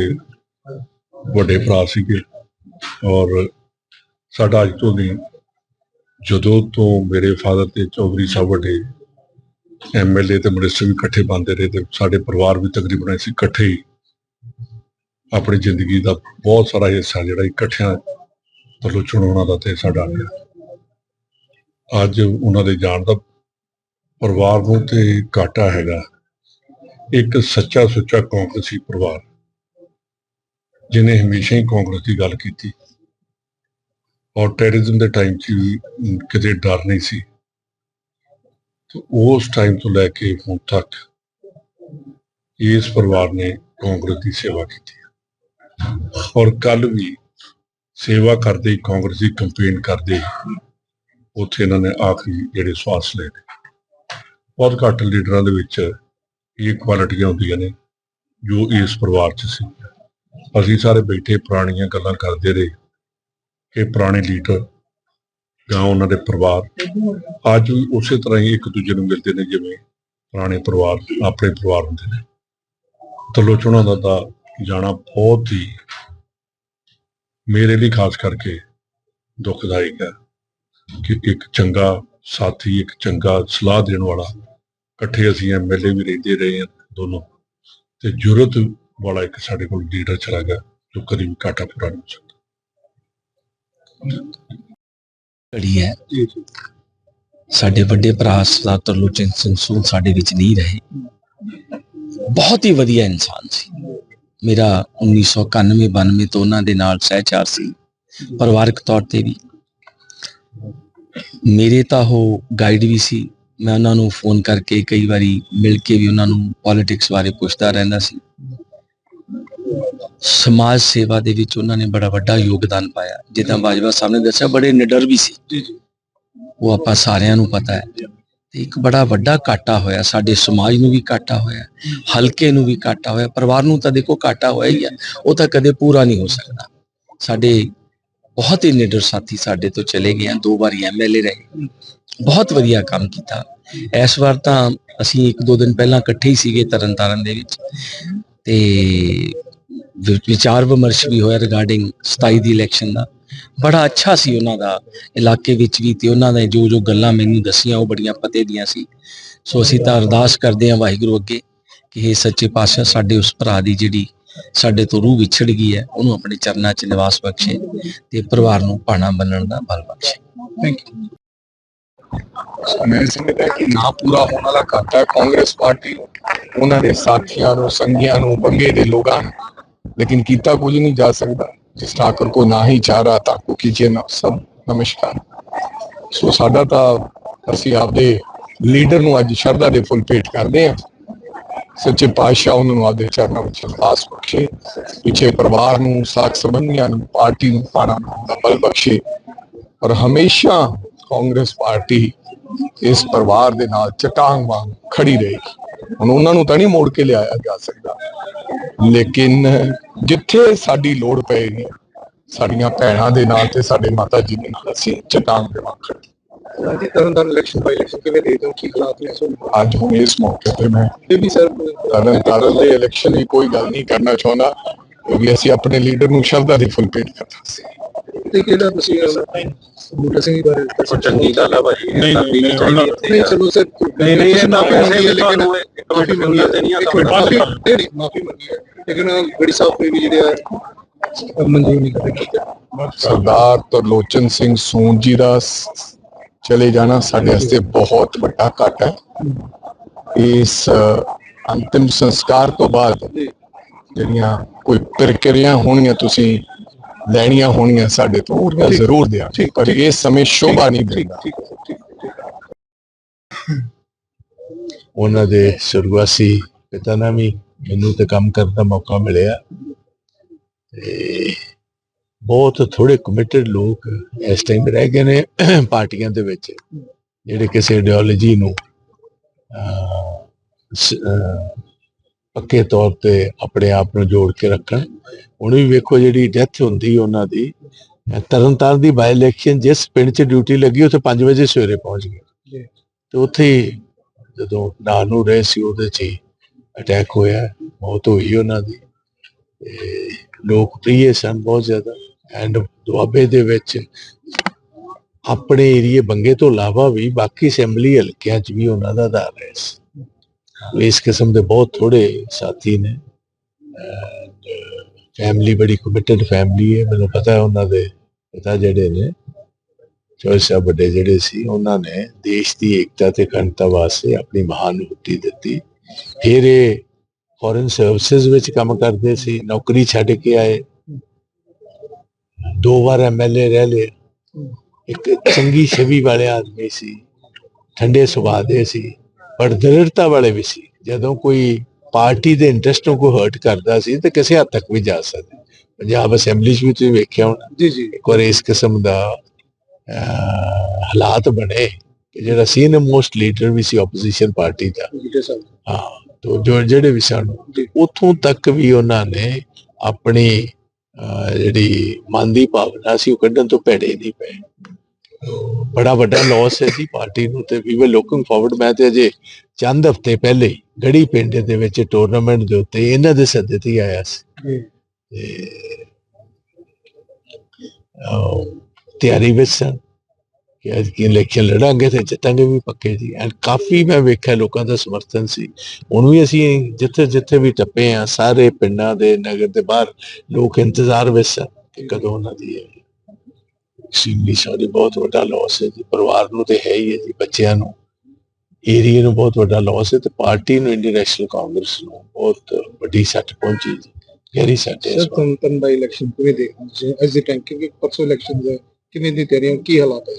ਵੱਡੇ ਭਰਾ ਸੀਗੇ ਔਰ ਸਾਡਾ ਅੱਜ ਤੋਂ ਨਹੀਂ ਜਦੋਂ ਤੋਂ ਮੇਰੇ ਫਾਦਰ ਤੇ ਚੌਧਰੀ ਸਾਹਿਬ ਵੱਡੇ ਐਮਐਲਏ ਤੇ ਮਿਨਿਸਟਰ ਵੀ ਇਕੱਠੇ ਬੰਦੇ ਰਹੇ ਤੇ ਸਾਡੇ ਪਰਿਵਾਰ ਵੀ ਤਕਰੀਬਨ ਅਸੀਂ ਇਕੱਠੇ ਹੀ ਆਪਣੀ ਜ਼ਿੰਦਗੀ ਦਾ ਬਹੁਤ ਸਾਰਾ ਹਿੱਸਾ ਜਿਹੜਾ ਇਕੱਠਿਆਂ ਵੱਲੋਂ ਚੁਣਾਉਣਾ ਦਾ ਤੇ ਸਾਡਾ ਰਿਹਾ ਅੱਜ ਉਹਨਾਂ ਦੇ ਜਾਣ ਦਾ ਪਰਿਵਾਰ ਨੂੰ ਤੇ ਘਾਟਾ ਹੈਗਾ। ਇੱਕ ਸੱਚਾ ਸੁੱਚਾ ਕਾਂਗਰਸੀ ਪਰਿਵਾਰ ਜਿਨੇ ਹਮੇਸ਼ਾ ਹੀ ਕਾਂਗਰਸ ਦੀ ਗੱਲ ਕੀਤੀ। ਔਰ ਟੈਰਰਿਜ਼ਮ ਦੇ ਟਾਈਮ 'ਚ ਵੀ ਕਿਤੇ ਡਰ ਨਹੀਂ ਸੀ। ਤੇ ਉਸ ਟਾਈਮ ਤੋਂ ਲੈ ਕੇ ਹੁਣ ਤੱਕ ਇਸ ਪਰਿਵਾਰ ਨੇ ਕਾਂਗਰਸ ਦੀ ਸੇਵਾ ਕੀਤੀ ਔਰ ਕੱਲ ਵੀ ਸੇਵਾ ਕਰਦੇ ਹੀ ਕਾਂਗਰਸ ਦੀ ਕੰਪੇਨ ਕਰਦੇ ਹੀ ਉੱਥੇ ਇਹਨਾਂ ਨੇ ਆਖਰੀ ਜਿਹੜੇ ਸਵਾਸ ਲਏ ਨੇ। ਬਹੁਤ ਘੱਟ ਲੀਡਰਾਂ ਦੇ ਵਿੱਚ ਇਹ ਕੁਆਲਿਟੀਆਂ ਹੁੰਦੀਆਂ ਨੇ ਜੋ ਇਸ ਪਰਿਵਾਰ 'ਚ ਸੀ। ਅਸੀਂ ਸਾਰੇ ਬੈਠੇ ਪੁਰਾਣੀਆਂ ਗੱਲਾਂ ਕਰਦੇ ਰਹੇ। ਕਿ ਪੁਰਾਣੇ ਲੀਡਰ ਜਾਂ ਉਹਨਾਂ ਦੇ ਪਰਿਵਾਰ। ਅੱਜ ਵੀ ਉਸੇ ਤਰ੍ਹਾਂ ਹੀ ਇੱਕ ਦੂਜੇ ਨੂੰ ਮਿਲਦੇ ਨੇ, ਜਿਵੇਂ ਪੁਰਾਣੇ ਪਰਿਵਾਰ, ਆਪਣੇ ਪਰਿਵਾਰ ਹੁੰਦੇ ਨੇ। ਤਲੋ ਤਲੋਚਣਾ ਦਾ ਤਾਂ ਜਾਣਾ ਬਹੁਤ ਹੀ ਮੇਰੇ ਲਈ ਖਾਸ ਕਰਕੇ ਦੁਖਦਾਇਕ ਹੈ ਕਿ ਇੱਕ ਚੰਗਾ ਸਾਥੀ, ਇੱਕ ਚੰਗਾ ਸਲਾਹ ਦੇਣ ਵਾਲਾ, ਇਕੱਠੇ ਅਸੀਂ ਐਮਐਲਏ ਵੀ ਰਹਿੰਦੇ ਰਹੇ ਹਾਂ ਦੋਨੋਂ। ਤੇ ਜੁਰਤ ਵਾਲਾ ਇੱਕ ਸਾਡੇ ਕੋਲ ਲੀਡਰ ਚਲਾ ਗਿਆ, ਜੋ ਕਦੀ ਵੀ ਘਾਟਾ ਪੂਰਾ ਨਹੀਂ ਘੜੀ ਹੈ। ਸਾਡੇ ਵੱਡੇ ਭਰਾ ਸਰਦਾਰ ਤਰਲੋਚਨ ਸਿੰਘ ਸੂਦ ਸਾਡੇ ਵਿੱਚ ਨਹੀਂ ਰਹੇ। ਬਹੁਤ ਹੀ ਵਧੀਆ ਇਨਸਾਨ ਸੀ। ਮੇਰਾ 1991 92 ਤੋਂ ਉਹਨਾਂ ਦੇ ਨਾਲ ਸਹਿਚਾਰ ਸੀ। ਪਰਿਵਾਰਕ ਤੌਰ ਤੇ ਵੀ। ਮੇਰੇ ਤਾਂ ਉਹ ਗਾਈਡ ਵੀ ਸੀ। ਮੈਂ ਉਹਨਾਂ ਨੂੰ ਫੋਨ ਕਰਕੇ ਕਈ ਵਾਰੀ ਮਿਲ ਕੇ ਵੀ ਉਹਨਾਂ ਨੂੰ ਪੋਲਿਟਿਕਸ ਬਾਰੇ ਪੁੱਛਦਾ ਰਹਿੰਦਾ ਸੀ। ਸਮਾਜ ਸੇਵਾ ਦੇ ਵਿੱਚ ਉਹਨਾਂ ਨੇ ਬੜਾ ਵੱਡਾ ਯੋਗਦਾਨ ਪਾਇਆ। ਜਿੱਦਾਂ ਬਾਜਵਾ ਸਾਹਿਬ ਨੇ ਦੱਸਿਆ ਬੜੇ ਨਿਡਰ ਵੀ ਸੀ। ਉਹ ਆਪਾਂ ਸਾਰਿਆਂ ਨੂੰ ਪਤਾ ਹੈ। ਤੇ ਇੱਕ ਬੜਾ ਵੱਡਾ ਘਾਟਾ ਹੋਇਆ ਸਾਡੇ ਸਮਾਜ ਨੂੰ ਵੀ ਘਾਟਾ ਹੋਇਆ ਹਲਕੇ ਨੂੰ ਵੀ ਘਾਟਾ ਹੋਇਆ। ਪਰਿਵਾਰ ਨੂੰ ਤਾਂ ਦੇਖੋ ਘਾਟਾ ਹੋਇਆ ਹੀ ਹੈ ਉਹ ਤਾਂ ਕਦੇ ਪੂਰਾ ਨਹੀਂ ਹੋ ਸਕਦਾ। ਸਾਡੇ ਬਹੁਤ ਹੀ ਨਿਡਰ ਸਾਥੀ ਸਾਡੇ ਤੋਂ ਚਲੇ ਗਏ ਆ ਦੋ ਵਾਰੀ ਐਮਐਲਏ ਰਹੇ। ਬਹੁਤ ਵਧੀਆ ਕੰਮ ਕੀਤਾ। ਇਸ ਵਾਰ ਤਾਂ ਅਸੀਂ ਇੱਕ ਦੋ ਦਿਨ ਪਹਿਲਾਂ ਇਕੱਠੇ ਹੀ ਸੀਗੇ ਤਰਨਤਾਰਨ ਦੇ ਵਿੱਚ। ਤੇ ਵਿਚਾਰ ਵਿਮਰਸ਼ ਵੀ ਹੋਇਆ ਰਿਗਾਰਡਿੰਗ 27 ਦੀ ਇਲੈਕਸ਼ਨ ਦਾ। ਬੜਾ ਅੱਛਾ ਸੀ ਉਹਨਾਂ ਦਾ ਇਲਾਕੇ ਵਿੱਚ ਵੀ ਤੇ ਉਹਨਾਂ ਨੇ ਜੋ ਜੋ ਗੱਲਾਂ ਮੈਨੂੰ ਦੱਸੀਆਂ ਉਹ ਬੜੀਆਂ ਪਤੇ ਦੀਆਂ ਸੀ। ਸੋ ਅਸੀਂ ਤਾਂ ਅਰਦਾਸ ਕਰਦੇ ਹਾਂ ਵਾਹਿਗੁਰੂ ਅੱਗੇ ਕਿ ਇਹ ਸੱਚੇ ਪਾਤਸ਼ਾਹ ਸਾਡੇ ਉਸ ਭਰਾ ਦੀ ਜਿਹੜੀ ਸਾਡੇ ਤੋਂ ਰੂਹ ਵਿਛੜ ਗਈ ਹੈ ਉਹਨੂੰ ਆਪਣੇ ਚਰਨਾਂ 'ਚ ਨਿਵਾਸ ਬਖਸ਼ੇ ਤੇ ਪਰਿਵਾਰ ਨੂੰ ਭਾਣਾ ਬੰਨਣ ਦਾ ਬਲ ਬਖਸ਼ੇ। ਥੈਂਕ ਯੂ ਮੈਂ ਸਮਝਦਾ ਕਿ ਨਾ ਪੂਰਾ ਹੋਣ ਵਾਲਾ ਘਾਟਾ ਕਾਂਗਰਸ ਪਾਰਟੀ ਨੂੰ, ਉਹਨਾਂ ਦੇ ਸਾਥੀਆਂ ਨੂੰ ਸੰਗੀਆਂ ਨੂੰ ਬੰਗੇ ਦੇ ਲੋਕਾਂ ਨੂੰ लेकिन ਕੀਤਾ ਕੁਝ ਨਹੀਂ ਜਾ ਸਕਦਾ ਜਿਸ ਠਾਕੁਰ ਕੋ ਨਾ ਹੀ ਚਾਹ ਰਹਾ ਤਾਂ ਕੋ ਕੀਜੇ ਨਾ ਸਭ ਨਮਸਕਾਰ ਸੋ ਸਾਡਾ ਤਾਂ ਅਸੀਂ ਆਪਦੇ ਲੀਡਰ ਨੂੰ ਅੱਜ ਸ਼ਰਧਾ ਦੇ ਫੁੱਲ ਭੇਟ ਕਰਦੇ ਹਾਂ ਸੱਚੇ ਪਾਤਸ਼ਾਹ ਉਹਨਾਂ ਨੂੰ ਆਪਦੇ ਚਰਨਾਂ ਵਿੱਚ ਅਰਦਾਸ ਬਖਸ਼ੇ ਪਿੱਛੇ ਪਰਿਵਾਰ ਨੂੰ ਸਾਥ ਸੰਬੰਧੀਆਂ ਨੂੰ ਪਾਰਟੀ ਨੂੰ ਪਾਣਾ ਦਾ ਬਲ ਬਖਸ਼ੇ ਔਰ ਹਮੇਸ਼ਾ ਕਾਂਗਰਸ ਪਾਰਟੀ ਇਸ ਪਰਿਵਾਰ ਦੇ ਨਾਲ ਚਟਾਂਗ ਵਾਂਗ ਖੜੀ ਰਹੇਗੀ ਹੁਣ ਉਹਨਾਂ ਨੂੰ ਤਾਂ ਨਹੀਂ ਮੋੜ ਕੇ ਲਿਆਇਆ ਜਾ ਸਕਦਾ। ਲੇਕਿਨ ਜਿੱਥੇ ਸਾਡੀ ਲੋੜ ਪਏਗੀ ਸਾਡੀਆਂ ਭੈਣਾਂ ਦੇ ਨਾਲ ਤੇ ਸਾਡੇ ਮਾਤਾ ਜੀ ਦੇ ਨਾਲ ਅਸੀਂ ਚਟਾਂਗ ਦੇ ਵਾਂਗ ਖੜੇ। ਅੱਜ Tarn Taran election bye election ਕਿਵੇਂ ਦੇਖਦੇ ਹੋ? ਕੀ ਹਾਲਾਤ ਨੇ ਸੋ ਅੱਜ ਹੁਣ ਇਸ ਮੌਕੇ ਤੇ ਮੈਂ ਇਹ ਵੀ ਸਰ ਤਰਨ ਤਾਰਨ ਦੇ ਇਲੈਕਸ਼ਨ ਦੀ ਕੋਈ ਗੱਲ ਨਹੀਂ ਕਰਨਾ ਚਾਹੁੰਦਾ ਕਿਉਂਕਿ ਅਸੀਂ ਆਪਣੇ ਲੀਡਰ ਨੂੰ ਸ਼ਰਧਾ ਦੇ ਫੁੱਲ ਭੇਟ ਕਰਨਾ ਸੀ। ਤੇ ਕਿਹੜਾ ਤੁਸੀਂ ਬੂਟਾ ਸਿੰਘ ਬਾਰੇ ਉਹ ਚੰਗੀ ਗੱਲ ਆ ਭਾਜੀ ਨਹੀਂ ਨਹੀਂ ਨਹੀਂ ਚਲੋ ਸਰ ਨਹੀਂ, ਨਹੀਂ, ਇਹ ਮੰਗੀ ਹੈ ਲੇਕਿਨ ਮਾਫੀ ਮੰਗੀ ਹੈ ਤੇ ਨਹੀਂ ਆ ਮਾਫੀ ਨਹੀਂ ਮਾਫੀ ਮੰਗੀ ਹੈ ਲੇਕਿਨ ਬੜੀ ਸਾਹਿਬ ਨੇ ਵੀ ਜਿਹੜੇ ਮਨਜ਼ੂਰ ਨਹੀਂ ਕਰਦੇ। ਸਰਦਾਰ ਤਰਲੋਚਨ ਸਿੰਘ ਸੂਨ ਜੀ ਦਾ ਚਲੇ ਜਾਣਾ ਸਾਡੇ ਵਾਸਤੇ ਬਹੁਤ ਵੱਡਾ ਘਾਟਾ ਹੈ। ਇਸ ਅੰਤਿਮ ਸੰਸਕਾਰ ਤੋਂ ਬਾਅਦ ਜਿਹੜੀਆਂ ਕੋਈ ਪ੍ਰਕਿਰਿਆ ਹੋਣਗੀਆਂ ਤੁਸੀਂ ਲੈਣੀਆਂ ਹੋਣਗੀਆਂ ਸਾਡੇ ਤੋਂ ਉਹ ਜ਼ਰੂਰ ਦਿਆਂ ਪਰ ਇਸ ਸਮੇਂ ਸ਼ੋਭਾ ਨਹੀਂ ਦਿੰਦਾ। ਠੀਕ ਹੈ ਠੀਕ ਉਹਨਾਂ ਦੇ ਸੁਰਗਵਾਸੀ ਪਿਤਾ ਨਾਲ ਵੀ ਮੈਨੂੰ ਤੇ ਕੰਮ ਕਰਨ ਦਾ ਮੌਕਾ ਮਿਲਿਆ। ਤੇ ਬਹੁਤ ਥੋੜੇ ਕਮਿਟਡ ਲੋਕ ਇਸ ਟਾਈਮ ਰਹਿ ਗਏ ਨੇ ਪਾਰਟੀਆਂ ਦੇ ਵਿੱਚ ਜਿਹੜੇ ਕਿਸੇ ਆਈਡੀਓਲੋਜੀ ਨੂੰ ਪੱਕੇ ਤੌਰ ਤੇ ਆਪਣੇ ਆਪ ਨੂੰ ਜੋੜ ਕੇ ਰੱਖਣ। ਹੁਣ ਵੀ ਵੇਖੋ ਜਿਹੜੀ ਡੈਥ ਹੁੰਦੀ ਉਹਨਾਂ ਦੀ ਅਹ, ਤਰਨਤਾਰਨ ਦੀ ਬਾਈ ਇਲੈਕਸ਼ਨ ਜਿਸ ਪਿੰਡ 'ਚ ਡਿਊਟੀ ਲੱਗੀ ਉੱਥੇ 5 ਵਜੇ ਸਵੇਰੇ ਪਹੁੰਚ ਗਏ। ਤੇ ਉੱਥੇ ਜਦੋਂ ਨਾਲ ਨੂੰ ਰਹੇ ਸੀ ਉਹਦੇ 'ਚ ਅਟੈਕ ਹੋਇਆ ਮੌਤ ਹੋਈ ਉਹਨਾਂ ਦੀ। ਤੇ ਲੋਕ ਪ੍ਰੀਏ ਸਨ ਬਹੁਤ ਜ਼ਿਆਦਾ। ਐਂਡ ਦੁਆਬੇ ਦੇ ਵਿੱਚ ਆਪਣੇ ਏਰੀਏ ਬੰਗੇ ਤੋਂ ਇਲਾਵਾ ਵੀ ਬਾਕੀ ਅਸੈਂਬਲੀ ਹਲਕਿਆਂ 'ਚ ਵੀ ਉਹਨਾਂ ਦਾ ਆਧਾਰ ਹੈ। ਇਸ ਕਿਸਮ ਦੇ ਬਹੁਤ ਥੋੜੇ ਸਾਥੀ ਨੇ ਫੈਮਿਲੀ ਬੜੀ ਕਮਿਟਡ ਫੈਮਿਲੀ ਹੈ ਮੈਨੂੰ ਪਤਾ ਹੈ ਉਹਨਾਂ ਦੇ ਪਿਤਾ ਜਿਹੜੇ ਨੇ ਚੌਧਰੀ ਸਾਹਿਬ ਵੱਡੇ ਜਿਹੜੇ ਸੀ ਉਹਨਾਂ ਨੇ ਦੇਸ਼ ਦੀ ਏਕਤਾ ਤੇ ਅਖੰਡਤਾ ਵਾਸਤੇ ਆਪਣੀ ਮਹਾਨ ਦਿੱਤੀ ਫਿਰ ਇਹ ਫੋਰਨ ਸਰਵਿਸਿਜ਼ ਵਿੱਚ ਕੰਮ ਕਰਦੇ ਸੀ ਨੌਕਰੀ ਛੱਡ ਕੇ ਆਏ ਦੋ ਵਾਰ ਐਮਐਲਏ ਰਹਿ ਲਏ ਇੱਕ ਚੰਗੀ ਛਵੀ ਵਾਲੇ ਆਦਮੀ ਸੀ ਠੰਡੇ ਸੁਭਾਅ ਦੇ ਸੀ ਪਰ ਦ੍ਰਿੜਤਾ ਵਾਲੇ ਵੀ ਸੀ। ਜਦੋਂ ਕੋਈ ਪਾਰਟੀ ਦੇ ਇੰਟਰਸਟ ਨੂੰ ਹਰਟ ਕਰਦਾ ਸੀ ਤੇ ਕਿਸੇ ਹੱਦ ਤੱਕ ਵੀ ਜਾ ਸਕਦਾ। ਪੰਜਾਬ ਅਸੈਂਬਲੀ 'ਚ ਵੀ ਤੁਸੀਂ ਵੇਖਿਆ ਹੋਣਾ। ਜੀ ਜੀ। ਇੱਕ ਵਾਰ ਇਸ ਕਿਸਮ ਦਾ ਹਾਲਾਤ ਬਣੇ ਕਿ ਜਿਹੜਾ ਸੀਨੀਅਰ ਮੋਸਟ ਲੀਡਰ ਵੀ ਸੀ ਆਪੋਜੀਸ਼ਨ ਪਾਰਟੀ ਦਾ। ਹਾਂ ਤੋ ਜੋ ਜਿਹੜੇ ਵੀ ਸਨ। ਉਥੋਂ ਤੱਕ ਵੀ ਉਹਨਾਂ ਨੇ ਆਪਣੀ ਜਿਹੜੀ ਮਨ ਦੀ ਭਾਵਨਾ ਸੀ ਉਹ ਕੱਢਣ ਤੋਂ ਭੇੜੇ ਨਹੀਂ ਪਏ। ਬੜਾ ਵੱਡਾ ਲਾਸ ਹੈ ਜੀ ਪਾਰਟੀ ਨੂੰ ਤੇ ਵੀ ਵਰ ਲੁਕਿੰਗ ਫਾਰਵਰਡ ਮੈਂ ਤੇ ਅਜੇ ਚੰਦ ਹਫ਼ਤੇ ਪਹਿਲੇ ਗੜੀ ਪਿੰਡ ਦੇ ਵਿੱਚ ਟੂਰਨਾਮੈਂਟ ਦੇ ਉੱਤੇ ਇਹਨਾਂ ਦੇ ਸੱਦੇ ਤੇ ਆਇਆ ਸੀ। ਤੇ ਤਿਆਰੀ ਵਿੱਚ ਸਨ ਕਿ ਅੱਜ ਕੀ ਇਲੈਕਸ਼ਨ ਲੜਾਂਗੇ ਤੇ ਜਿੱਤਾਂਗੇ ਵੀ ਪੱਕੇ ਜੀ। ਐਂਡ ਕਾਫੀ ਮੈਂ ਵੇਖਿਆ ਲੋਕਾਂ ਦਾ ਸਮਰਥਨ ਸੀ। ਹੁਣ ਵੀ ਅਸੀਂ ਜਿੱਥੇ ਜਿੱਥੇ ਵੀ ਟੱਪੇ ਆ ਸਾਰੇ ਪਿੰਡਾਂ ਦੇ ਨਗਰ ਦੇ ਬਾਹਰ ਲੋਕ ਇੰਤਜ਼ਾਰ ਵਿੱਚ ਸਨ ਕਿ ਕਦੋਂ ਉਹਨਾਂ ਦੀ ਐਕਸਟ੍ਰੀਮਲੀ ਸੌਰੀ ਬਹੁਤ ਵੱਡਾ ਲਾਸ ਹੈ ਜੀ ਪਰਿਵਾਰ ਨੂੰ ਤੇ ਹੈ ਹੀ ਹੈ ਜੀ ਬੱਚਿਆਂ ਨੂੰ ਏਰੀਆ ਨੂੰ ਬਹੁਤ ਵੱਡਾ ਲਾਸ ਹੈ ਤੇ ਪਾਰਟੀ ਨੂੰ ਇੰਡੀਅਨ ਨੈਸ਼ਨਲ ਕਾਂਗਰਸ ਨੂੰ ਬਹੁਤ ਵੱਡੀ ਸੱਟ ਪਹੁੰਚੀ ਜੀ ਗਹਿਰੀ ਸੱਟ ਹੈ ਸਰ ਵਾਰ। ਤਨ ਤਨ ਬਾਈ ਇਲੈਕਸ਼ਨ ਕਿਵੇਂ ਦੇਖਦੇ ਹੋ ਅੱਜ ਦੇ ਟਾਈਮ ਕਿਉਂਕਿ ਪਰਸੋਂ ਇਲੈਕਸ਼ਨ ਹੈ ਕਿਵੇਂ ਦੀ ਤਿਆਰੀਆਂ ਕੀ ਹਾਲਾਤ ਹੈ?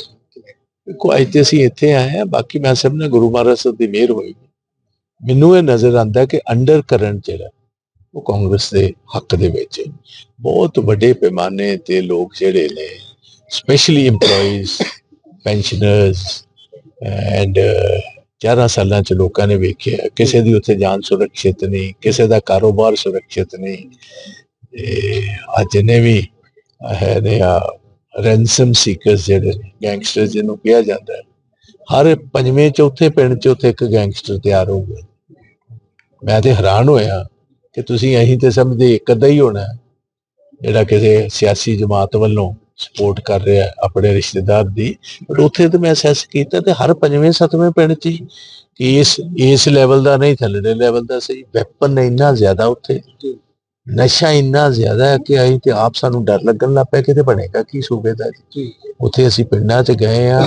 ਦੇਖੋ ਅੱਜ ਤੇ ਅਸੀਂ ਇੱਥੇ ਆਏ ਆ ਬਾਕੀ ਮੈਂ ਸਭ ਨੇ ਗੁਰੂ ਮਹਾਰਾਜ ਸਾਹਿਬ ਦੀ ਮਿਹਰ ਹੋਈ ਮੈਨੂੰ ਇਹ ਨਜ਼ਰ ਆਂਦਾ ਕਿ ਅੰਡਰ ਕਰੰਟ ਜਿਹੜਾ ਉਹ ਕਾਂਗਰਸ ਦੇ ਹੱਕ ਦੇ ਵਿੱਚ। ਬਹੁਤ ਵੱਡੇ ਪੈਮਾਨੇ ਤੇ ਲੋਕ ਜਿਹੜੇ ਨੇ ਸਪੈਸ਼ਲੀ EMPLOYEES ਪੈਨਸ਼ਨਰਸ ਐਂਡ 11 ਸਾਲਾਂ ਚ ਲੋਕਾਂ ਨੇ ਵੇਖਿਆ ਕਿਸੇ ਦੀ ਉੱਥੇ ਜਾਨ ਸੁਰੱਖਿਅਤ ਨਹੀਂ ਕਿਸੇ ਦਾ ਕਾਰੋਬਾਰ ਸੁਰੱਖਿਅਤ ਨਹੀਂ। ਅੱਜ ਜਿੰਨੇ ਵੀ ਹੈ ਨੇ ਆ ਰੈਂਸਮ ਸੀਕਰਸ ਜਿਹੜੇ ਗੈਂਗਸਟਰ ਜਿਹਨੂੰ ਕਿਹਾ ਜਾਂਦਾ ਹੈ। ਹਰ ਪੰਜਵੇਂ ਚੌਥੇ ਪਿੰਡ ਚ ਉੱਥੇ ਇੱਕ ਗੈਂਗਸਟਰ ਤਿਆਰ ਹੋ ਗਿਆ। ਮੈਂ ਤੇ ਹੈਰਾਨ ਹੋਇਆ ਕਿ ਤੁਸੀਂ ਅਹੀਂ ਤੇ ਸਮਝਦੇ ਇੱਕ ਅੱਧਾ ਹੀ ਹੋਣਾ ਜਿਹੜਾ ਕਿਸੇ ਸਿਆਸੀ ਜਮਾਤ ਵੱਲੋਂ ਸਪੋਰਟ ਕਰ ਰਿਹਾ ਆਪਣੇ ਰਿਸ਼ਤੇਦਾਰ ਦੀ। ਪਰ ਉੱਥੇ ਤੇ ਮੈਂ ਅਸੈਸ ਕੀਤਾ ਤੇ ਹਰ ਪੰਜਵੇਂ ਸੱਤਵੇਂ ਪਿੰਡ 'ਚ ਕਿ ਇਸ ਇਸ ਲੈਵਲ ਦਾ ਨਹੀਂ ਥੱਲੜੇ ਲੈਵਲ ਦਾ ਸਹੀ ਵੈਪਨ ਇੰਨਾ ਜ਼ਿਆਦਾ ਉੱਥੇ। ਨਸ਼ਾ ਇੰਨਾ ਜ਼ਿਆਦਾ ਹੈ ਕਿ ਅਸੀਂ ਤੇ ਆਪ ਸਾਨੂੰ ਡਰ ਲੱਗਣ ਲੱਗ ਪਿਆ ਕਿ ਤੇ ਬਣੇਗਾ ਕੀ ਸੂਬੇ ਦਾ ਜੀ। ਉੱਥੇ ਅਸੀਂ ਪਿੰਡਾਂ 'ਚ ਗਏ ਆ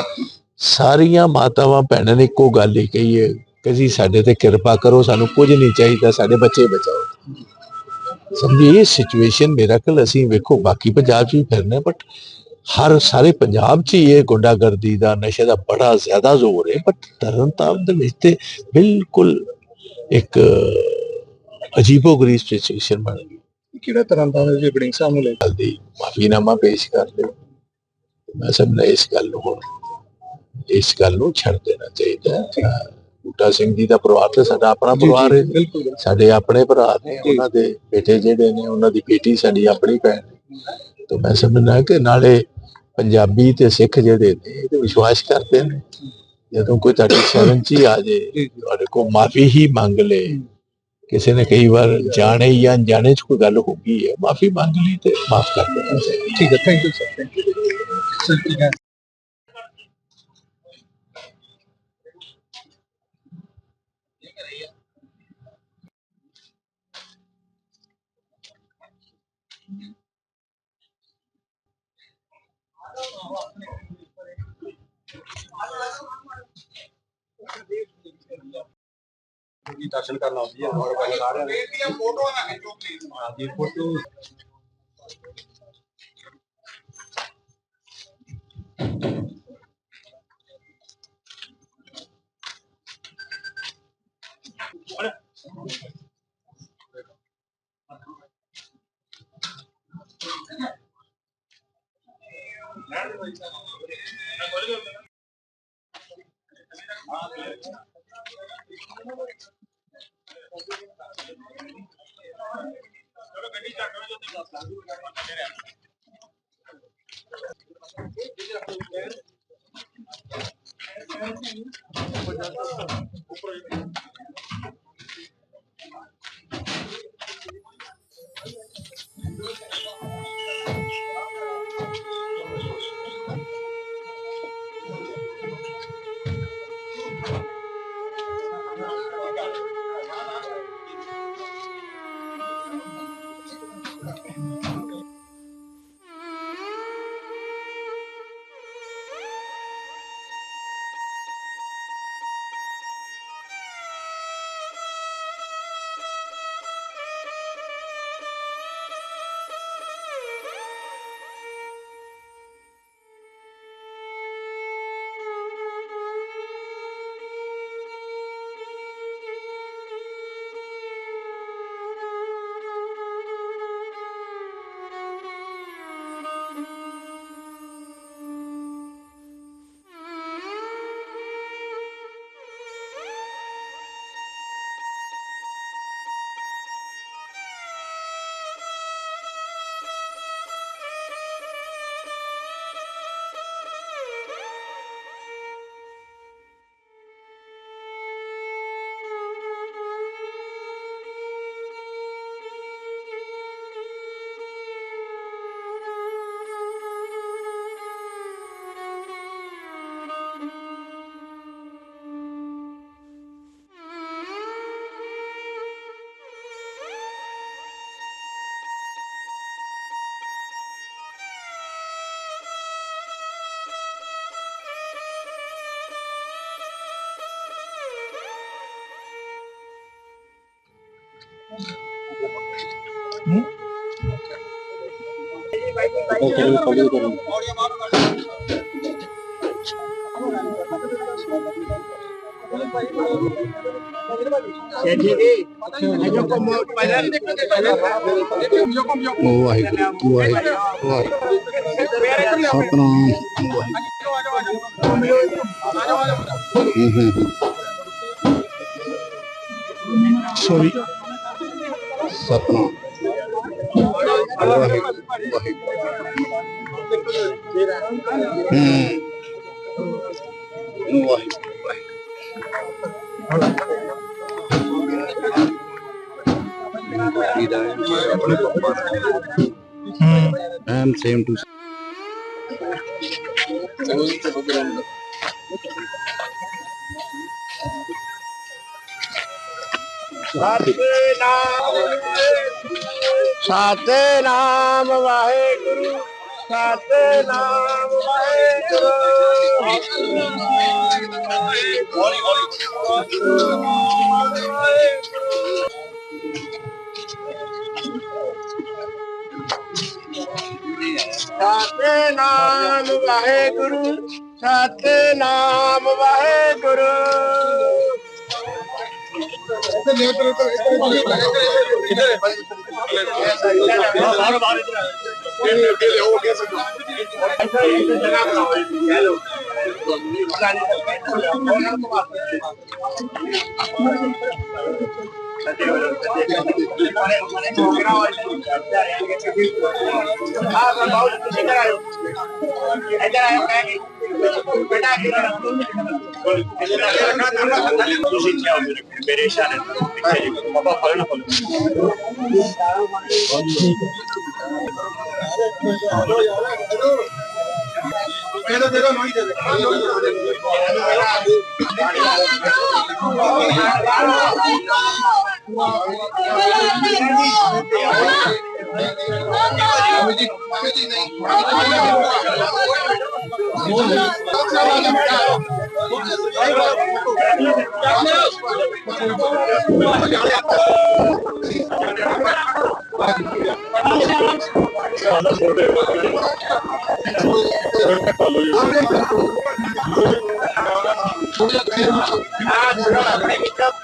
ਸਾਰੀਆਂ ਮਾਤਾਵਾਂ ਭੈਣਾਂ ਨੇ ਇੱਕੋ ਗੱਲ ਹੀ ਕਹੀ ਹੈ ਕਿ ਜੀ ਸਾਡੇ ਤੇ ਕਿਰਪਾ ਕਰੋ ਸਾਨੂੰ ਕੁਝ ਨਹੀਂ ਚਾਹੀਦਾ ਸਾਡੇ ਬੱਚੇ ਬਚਾਓ। ਸਮਝੀ ਇਹ ਸਿਚੁਏਸ਼ਨ ਮੇਰਾ ਕੋਲ ਅਸੀਂ ਵੇਖੋ ਬਾਕੀ ਪੰਜਾਬ 'ਚ ਵੀ ਫਿਰਨੇ ਬਟ ਹਰ ਸਾਰੇ ਪੰਜਾਬ 'ਚ ਇਹ ਗੁੰਡਾਗਰਦੀ ਦਾ ਨਸ਼ੇ ਦਾ ਬੜਾ ਜ਼ਿਆਦਾ ਜ਼ੋਰ ਹੈ ਬਟ ਤਰਨਤਾਰਨ ਦੇ ਵਿੱਚ ਤੇ ਬਿਲਕੁਲ ਇੱਕ ਅਜੀਬੋ-ਗਰੀਬ ਸਿਚੁਏਸ਼ਨ ਬਣ ਗਈ। ਕਿਹੜਾ ਤਰ੍ਹਾਂ ਦਾ ਬੜਿੰਗ ਸਾਹਿਬ ਨੂੰ ਲੈ ਗੱਲ ਦੀ ਮਾਫੀਨਾਮਾ ਪੇਸ਼ ਕਰ ਦਿਓ। ਮੈਂ ਸਭ ਨੇ ਇਸ ਗੱਲ ਨੂੰ ਹੁਣ ਇਸ ਗੱਲ ਨੂੰ ਛੱਡ ਦੇਣਾ ਚਾਹੀਦਾ ਬੂਟਾ ਸਿੰਘ ਜੀ ਦਾ ਪਰਿਵਾਰ ਤੇ ਸਾਡਾ ਆਪਣਾ ਪਰਿਵਾਰ ਹੈ ਸਾਡੇ ਆਪਣੇ ਭਰਾ ਨੇ ਉਹਨਾਂ ਦੇ ਬੇਟੇ ਜਿਹੜੇ ਨੇ ਉਹਨਾਂ ਦੀ ਬੇਟੀ ਸਾਡੀ ਆਪਣੀ ਭੈਣ ਹੈ। ਤਾਂ ਮੈਂ ਸਮਝਦਾ ਕਿ ਨਾਲੇ ਪੰਜਾਬੀ ਤੇ ਸਿੱਖ ਜਿਹੜੇ ਨੇ ਇਹ ਤੇ ਵਿਸ਼ਵਾਸ ਕਰਦੇ ਨੇ। ਜਦੋਂ ਕੋਈ ਤੁਹਾਡੀ ਸ਼ਰਨ ਚ ਆ ਜੇ ਤੁਹਾਡੇ ਕੋਲ ਮਾਫੀ ਹੀ ਮੰਗ ਲੇ। ਕਿਸੇ ਨੇ ਕਈ ਵਾਰ ਜਾਣੇ ਜਾਂ ਅਣਜਾਣੇ ਚ ਕੋਈ ਗੱਲ ਹੋ ਗਈ ਹੈ ਮਾਫੀ ਮੰਗ ਲਈ ਤੇ ਮਾਫ ਕਰ ਦੇਣਾ ਠੀਕ ਹੈ thank you sir thank you ਜੀ ਦਰਸ਼ਨ ਕਰਨ ਆਉਂਦੀ ਹੈ ਔਰ ਸਾਰਿਆਂ ਨੇ ਫੋਟੋਆਂ ਨਾ ਖਿੱਚੋ ਪਲੀਜ਼ ਹਾਂ ਜੀ ਫੋਟੋ ਉਹ ਵਾਹਿਗੁਰੂ ਵਾਹਿਗੁਰੂ ਵਾਹਿਗੁਰੂ ਸਤਨਾਮ ਹੂੰ ਸੋਰੀ ਸਤਨਾਮ ਵਾਹਿਗੁਰੂ ਵਾਹਿਗੁਰੂ ਹੂੰ ਵਾਹਿਗੁਰੂ ਟੂ ਸਤਨਾਮ ਵਾਹਿਗੁਰੂ ਸਤਨਾਮ ਵਾਹਿਗੁਰੂ। ਹੌਲੀ ਸਤਨਾਮ ਵਾਹਿਗੁਰੂ ਸਤਨਾਮ ਵਾਹਿਗੁਰੂ। इधर लेटर इधर इधर इधर बाहर बाहर इधर परेशान है बाबा फलना फल ਮੇਰੇ ਇਸ਼ਾਰੇ ਪਿੱਛੇ ਜੀ ਬਾਬਾ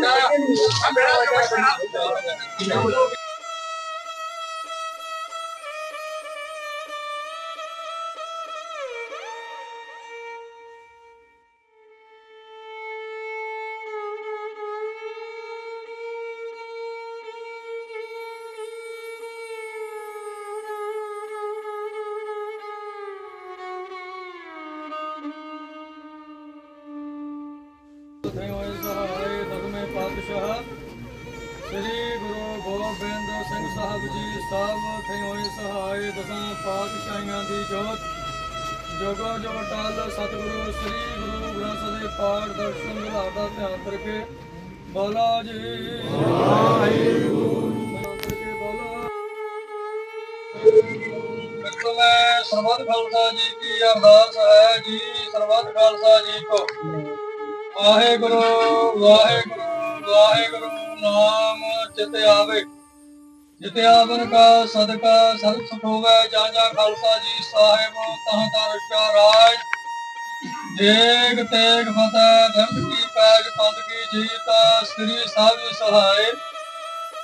ਨਾ ਥੇ ਗੋਬਿੰਦ ਸਿੰਘ ਸਾਹਿਬ ਜੀ ਸਾਹਿਬ ਥੇ ਸਹਾਏ ਦਸਾਂ ਪਾਤਸ਼ਾਹੀਆਂ ਦੀ ਜੋਤ। ਜੋਗੋ ਜੋ ਟਾਲ, ਸਤਿਗੁਰੂ ਸ੍ਰੀ ਗੁਰੂ ਗ੍ਰੰਥ ਸਾਹਿਬ ਦੇ ਪਾਠ ਦਰਸ਼ਨ ਵਿਹਾਰ ਦਾ ਧਿਆਨ ਕਰਕੇ ਬੋਲੋ ਜੀ। ਵਾਹਿਗੁਰੂ। ਸਰਬੱਤ ਖਾਲਸਾ ਜੀ ਕੀ ਅਰਦਾਸ ਹੈ ਜੀ, ਸਰਬੱਤ ਖਾਲਸਾ ਜੀ ਕੋ। ਵਾਹਿਗੁਰੂ ਵਾਹਿਗੁਰੂ ਵਾਹਿਗੁਰੂ, ਨਾਮ ਚਿਤ ਆਵੇ। ਜਿਤ ਆਵਨ ਕਾ, ਸਦਕਾ ਸਤ ਸੁਖ ਹੋਵੇ ਜਾਂ ਜਾਂ ਖਾਲਸਾ ਜੀ ਸਾਹਿਬ ਤਹਾਂ ਦਾ ਰਸ਼ਾ ਰਾਜ। ਦੇਗ ਤੇਗ ਫਤਿਹ ਧਰਤ ਕੀ ਪੈਜ ਪੰਦ ਕੀ ਜੀਤ, ਸ੍ਰੀ ਸਾਹਿਬ ਜੀ ਸਹਾਏ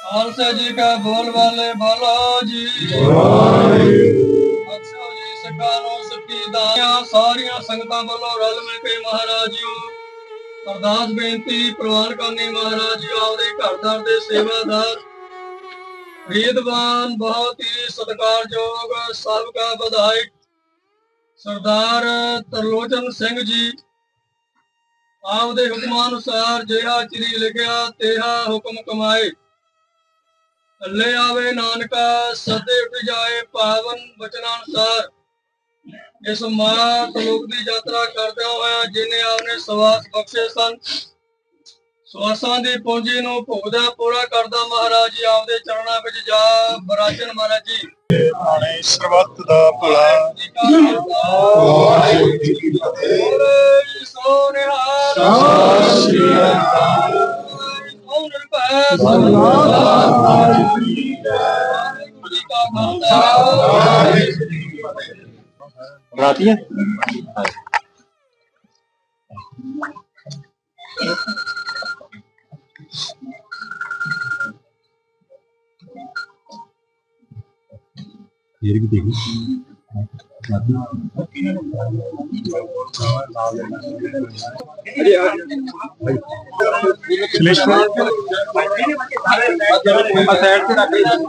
ਖਾਲਸਾ ਜੀ ਕਾ ਬੋਲ ਵਾਲੇ ਬੋਲੋ ਜੀ। ਅਕਸ਼ੋ ਜੀ, ਸਿੱਖਾਂ ਨੂੰ ਦਾਇਆ ਸਾਰੀਆਂ ਸੰਗਤਾਂ ਵੱਲੋਂ ਰਲ ਮਿਲ ਕੇ ਮਹਾਰਾਜ ਜੀ ਅਰਦਾਸ ਬੇਨਤੀ ਪ੍ਰਵਾਨ ਕਰਨੀ ਮਹਾਰਾਜ ਜੀ, ਆਪਦੇ ਘਰਦਾਰ ਦੇ ਸੇਵਾਦਾਰ। ਰੀਦਵਾਨ ਬਹੁਤ ਹੀ ਸਤਿਕਾਰਯੋਗ, ਸਾਬਕਾ ਵਿਧਾਇਕ ਸਰਦਾਰ ਤਰਲੋਚਨ ਸਿੰਘ ਜੀ। ਆਪਦੇ ਹੁਕਮਾਂ ਅਨੁਸਾਰ ਜਿਹੜਾ ਚਿਰੀ ਲਿਖਿਆ ਤੇਹਾ ਹੁਕਮ ਕਮਾਏ। ਲੈ ਆਵੇ ਨਾਨਕਾ, ਸਦੇ ਉੱਠ ਜਾਏ ਪਾਵਨ ਬਚਨਾਂ ਅਨੁਸਾਰ ਇਸ ਮਾਤ ਲੋਕ ਦੀ ਯਾਤਰਾ ਕਰਦਿਆਂ ਹੋਇਆ ਜਿਨੇ ਆਪਨੇ ਸਵਾਸ ਬਖਸ਼ੇ ਸਨ ਸਵਾਸਾਂ ਦੀ ਪੂੰਜੀ ਨੂੰ ਭੁਗਦਾ ਪੂਰਾ ਕਰਦਾ ਮਹਾਰਾਜ ਜੀ ਆਪਦੇ ਚਰਨਾਂ ਵਿੱਚ ਜਾ ਬਰਾਜਨ ਮਹਾਰਾਜ ਜੀ। ਆਣੇ ਸਰਬੱਤ ਦਾ ਭਲਾ। ਵਾਹਿਗੁਰੂ ਜੀ ਕੀ ਫਤਿਹ। ਬੋਲੇ ਸੋ ਨਿਹਾਲ ਸਤਿ ਸ੍ਰੀ ਅਕਾਲ ਵਾਹਿਗੁਰੂ ਜੀ ਕਾ ਖਾਲਸਾ ये भी देखिए सिलेक्शन साइड पे रख लीजिए